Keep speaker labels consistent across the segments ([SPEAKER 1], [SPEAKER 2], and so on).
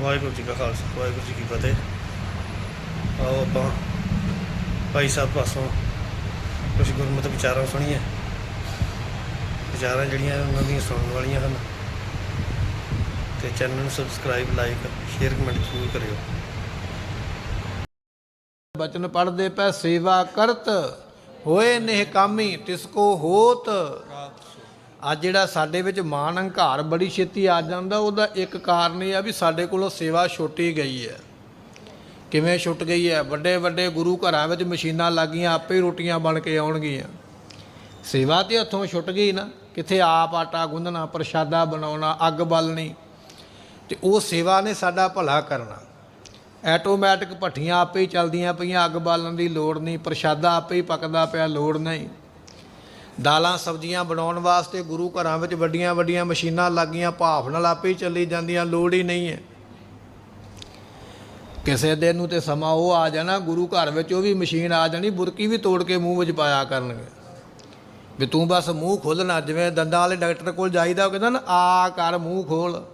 [SPEAKER 1] ਵਾਹਿਗੁਰੂ ਜੀ ਕਾ ਖਾਲਸਾ, ਵਾਹਿਗੁਰੂ ਜੀ ਕੀ ਫਤਿਹ। ਆਓ ਆਪਾਂ ਭਾਈ ਸਾਹਿਬ ਪਾਸੋਂ ਕੁਝ ਗੁਰਮਤਿ ਵਿਚਾਰਾਂ ਸੁਣੀਏ। ਵਿਚਾਰਾਂ ਜਿਹੜੀਆਂ ਉਹਨਾਂ ਦੀਆਂ ਸੁਣਨ ਵਾਲੀਆਂ ਹਨ। ਤੇ ਚੈਨਲ ਨੂੰ ਸਬਸਕ੍ਰਾਈਬ ਲਾਈਕ ਸ਼ੇਅਰ ਕਮੈਂਟ ਜ਼ਰੂਰ ਕਰਿਓ।
[SPEAKER 2] ਬਚਨ ਪੜਦੇ ਪੈ ਸੇਵਾ ਕਰਤ, ਹੋਏ ਨਹਿ ਤਿਸ ਕੋ ਹੋਤ। ਅੱਜ ਜਿਹੜਾ ਸਾਡੇ ਵਿੱਚ ਮਾਨ ਹੰਕਾਰ ਬੜੀ ਛੇਤੀ ਆ ਜਾਂਦਾ, ਉਹਦਾ ਇੱਕ ਕਾਰਨ ਇਹ ਆ ਵੀ ਸਾਡੇ ਕੋਲੋਂ ਸੇਵਾ ਛੁੱਟੀ ਗਈ ਹੈ। ਕਿਵੇਂ ਛੁੱਟ ਗਈ ਹੈ? ਵੱਡੇ ਵੱਡੇ ਗੁਰੂ ਘਰਾਂ ਵਿੱਚ ਮਸ਼ੀਨਾਂ ਲੱਗੀਆਂ, ਆਪੇ ਹੀ ਰੋਟੀਆਂ ਬਣ ਕੇ ਆਉਣਗੀਆਂ। ਸੇਵਾ ਤੇ ਹੱਥੋਂ ਛੁੱਟ ਗਈ ਨਾ, ਕਿੱਥੇ ਆਪ ਆਟਾ ਗੁੰਨਣਾ, ਪ੍ਰਸ਼ਾਦਾ ਬਣਾਉਣਾ, ਅੱਗ ਬਾਲਣੀ, ਤੇ ਉਹ ਸੇਵਾ ਨੇ ਸਾਡਾ ਭਲਾ ਕਰਨਾ। ਆਟੋਮੈਟਿਕ ਭੱਠੀਆਂ ਆਪੇ ਹੀ ਚੱਲਦੀਆਂ ਪਈਆਂ, ਅੱਗ ਬਾਲਣ ਦੀ ਲੋੜ ਨਹੀਂ, ਪ੍ਰਸ਼ਾਦਾ ਆਪੇ ਹੀ ਪੱਕਦਾ ਪਿਆ, ਲੋੜ ਨਹੀਂ। ਦਾਲਾਂ ਸਬਜ਼ੀਆਂ ਬਣਾਉਣ ਵਾਸਤੇ ਗੁਰੂ ਘਰਾਂ ਵਿੱਚ ਵੱਡੀਆਂ ਵੱਡੀਆਂ ਮਸ਼ੀਨਾਂ ਲੱਗੀਆਂ, ਭਾਫ ਨਾਲ ਆਪੇ ਹੀ ਚੱਲੀ ਜਾਂਦੀਆਂ, ਲੋੜ ਹੀ ਨਹੀਂ ਹੈ। ਕਿਸੇ ਦਿਨ ਨੂੰ ਤੇ ਸਮਾਂ ਉਹ ਆ ਜਾਣਾ, ਗੁਰੂ ਘਰ ਵਿੱਚ ਉਹ ਵੀ ਮਸ਼ੀਨ ਆ ਜਾਣੀ, ਬੁਰਕੀ ਵੀ ਤੋੜ ਕੇ ਮੂੰਹ ਵਿੱਚ ਪਾਇਆ ਕਰਨਗੇ। ਵੀ ਤੂੰ ਬਸ ਮੂੰਹ ਖੋਲਣਾ ਜਿਵੇਂ ਦੰਦਾਂ ਵਾਲੇ ਡਾਕਟਰ ਕੋਲ ਜਾਈਦਾ, ਉਹ ਕਹਿੰਦਾ ਨਾ, ਆ ਕਰ ਮੂੰਹ ਖੋਲ।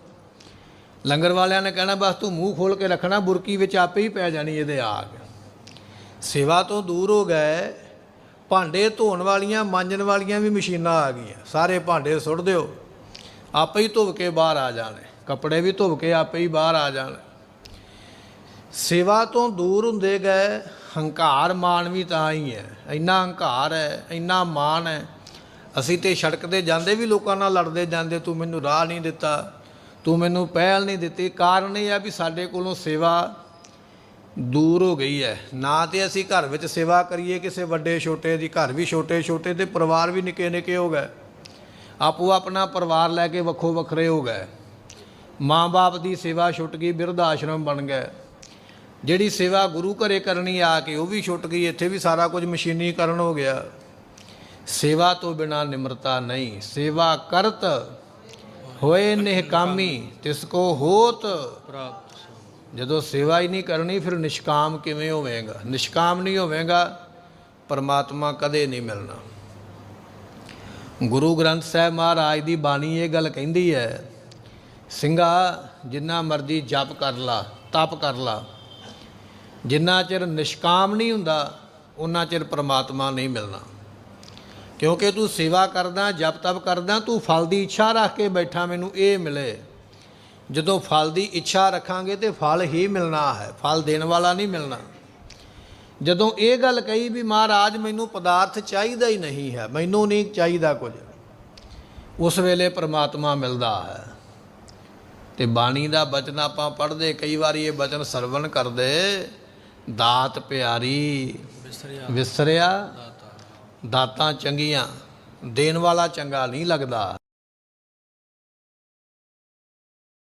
[SPEAKER 2] ਲੰਗਰ ਵਾਲਿਆਂ ਨੇ ਕਹਿਣਾ, ਬਸ ਤੂੰ ਮੂੰਹ ਖੋਲ ਕੇ ਰੱਖਣਾ, ਬੁਰਕੀ ਵਿੱਚ ਆਪੇ ਹੀ ਪੈ ਜਾਣੀ, ਇਹਦੇ ਆਗ। ਸੇਵਾ ਤੋਂ ਦੂਰ ਹੋ ਗਏ ਭਾਂਡੇ ਧੋਣ ਵਾਲੀਆਂ, ਮਾਂਜਣ ਵਾਲੀਆਂ ਵੀ ਮਸ਼ੀਨਾਂ ਆ ਗਈਆਂ। ਸਾਰੇ ਭਾਂਡੇ ਸੁੱਟ ਦਿਓ। ਆਪੇ ਹੀ ਧੁੱਪ ਕੇ ਬਾਹਰ ਆ ਜਾਣੇ। ਕੱਪੜੇ ਵੀ ਧੁੱਪ ਕੇ ਆਪੇ ਹੀ ਬਾਹਰ ਆ ਜਾਣ। ਸੇਵਾ ਤੋਂ ਦੂਰ ਹੁੰਦੇ ਗਏ, ਹੰਕਾਰ ਮਾਨ ਵੀ ਤਾਂ ਹੀ ਹੈ। ਇੰਨਾ ਹੰਕਾਰ ਹੈ, ਇੰਨਾ ਮਾਨ ਹੈ। ਅਸੀਂ ਤੇ ਸੜਕ ਤੇ ਜਾਂਦੇ ਵੀ ਲੋਕਾਂ ਨਾਲ ਲੜਦੇ ਜਾਂਦੇ, ਤੂੰ ਮੈਨੂੰ ਰਾਹ ਨਹੀਂ ਦਿੱਤਾ, ਤੂੰ ਮੈਨੂੰ ਪਹਿਲ ਨਹੀਂ ਦਿੱਤੀ। ਕਾਰਨ ਇਹ ਆ ਵੀ ਸਾਡੇ ਕੋਲੋਂ ਸੇਵਾ ਦੂਰ ਹੋ ਗਈ ਹੈ। ਨਾ ਤੇ ਅਸੀਂ ਘਰ ਵਿੱਚ ਸੇਵਾ ਕਰੀਏ, ਕਿਸੇ ਵੱਡੇ ਛੋਟੇ ਦੀ, ਘਰ ਵੀ ਛੋਟੇ ਛੋਟੇ ਤੇ ਪਰਿਵਾਰ ਵੀ ਨਿੱਕੇ ਨਿੱਕੇ ਹੋ ਗਏ। ਆਪੋ ਆਪਣਾ ਪਰਿਵਾਰ ਲੈ ਕੇ ਵੱਖੋ ਵੱਖਰੇ ਹੋ ਗਏ। ਮਾਂ-ਬਾਪ ਦੀ ਸੇਵਾ ਛੁੱਟ ਗਈ, ਬਿਰਧ ਆਸ਼ਰਮ ਬਣ ਗਏ। ਜਿਹੜੀ ਸੇਵਾ ਗੁਰੂ ਘਰੇ ਕਰਨੀ ਆ ਕੇ ਉਹ ਵੀ ਛੁੱਟ ਗਈ, ਇੱਥੇ ਵੀ ਸਾਰਾ ਕੁਝ ਮਸ਼ੀਨੀਕਰਨ ਹੋ ਗਿਆ। ਸੇਵਾ ਤੋਂ ਬਿਨਾ ਨਿਮਰਤਾ ਨਹੀਂ। ਸੇਵਾ ਕਰਤ ਹੋਏ ਨਿਹਕਾਮੀ, ਤਿਸ ਕੋ ਹੋਤ ਜਦੋਂ ਸੇਵਾ ਹੀ ਨਹੀਂ ਕਰਨੀ, ਫਿਰ ਨਿਸ਼ਕਾਮ ਕਿਵੇਂ ਹੋਵੇਗਾ? ਨਿਸ਼ਕਾਮ ਨਹੀਂ ਹੋਵੇਗਾ, ਪਰਮਾਤਮਾ ਕਦੇ ਨਹੀਂ ਮਿਲਣਾ। ਗੁਰੂ ਗ੍ਰੰਥ ਸਾਹਿਬ ਮਹਾਰਾਜ ਦੀ ਬਾਣੀ ਇਹ ਗੱਲ ਕਹਿੰਦੀ ਹੈ, ਸਿੰਘਾ, ਜਿੰਨਾ ਮਰਜ਼ੀ ਜਪ ਕਰ ਲਾ, ਤਪ ਕਰ ਲਾ। ਜਿੰਨਾ ਚਿਰ ਨਿਸ਼ਕਾਮ ਨਹੀਂ ਹੁੰਦਾ ਉਹਨਾਂ ਚਿਰ ਪਰਮਾਤਮਾ ਨਹੀਂ ਮਿਲਣਾ। ਕਿਉਂਕਿ ਤੂੰ ਸੇਵਾ ਕਰਦਾ, ਜਪ ਤਪ ਕਰਦਾ, ਤੂੰ ਫਲ ਦੀ ਇੱਛਾ ਰੱਖ ਕੇ ਬੈਠਾ, ਮੈਨੂੰ ਇਹ ਮਿਲੇ। ਜਦੋਂ ਫਲ ਦੀ ਇੱਛਾ ਰੱਖਾਂਗੇ ਤੇ ਫਲ ਹੀ ਮਿਲਣਾ ਹੈ ਫਲ ਦੇਣ ਵਾਲਾ ਨਹੀਂ ਮਿਲਣਾ। ਜਦੋਂ ਇਹ ਗੱਲ ਕਹੀ ਵੀ ਮਹਾਰਾਜ ਮੈਨੂੰ ਪਦਾਰਥ ਚਾਹੀਦਾ ਹੀ ਨਹੀਂ ਹੈ ਮੈਨੂੰ ਨਹੀਂ ਚਾਹੀਦਾ ਕੁਝ। ਉਸ ਵੇਲੇ ਪ੍ਰਮਾਤਮਾ ਮਿਲਦਾ ਹੈ। ਤੇ ਬਾਣੀ ਦਾ ਬਚਨ ਆਪਾਂ ਪੜ੍ਹਦੇ ਕਈ ਵਾਰੀ ਇਹ ਬਚਨ ਸਰਵਣ ਕਰਦੇ ਦਾਤ ਪਿਆਰੀ ਵਿਸਰਿਆ। ਦਾਤਾਂ ਚੰਗੀਆਂ ਦੇਣ ਵਾਲਾ ਚੰਗਾ ਨਹੀਂ ਲੱਗਦਾ।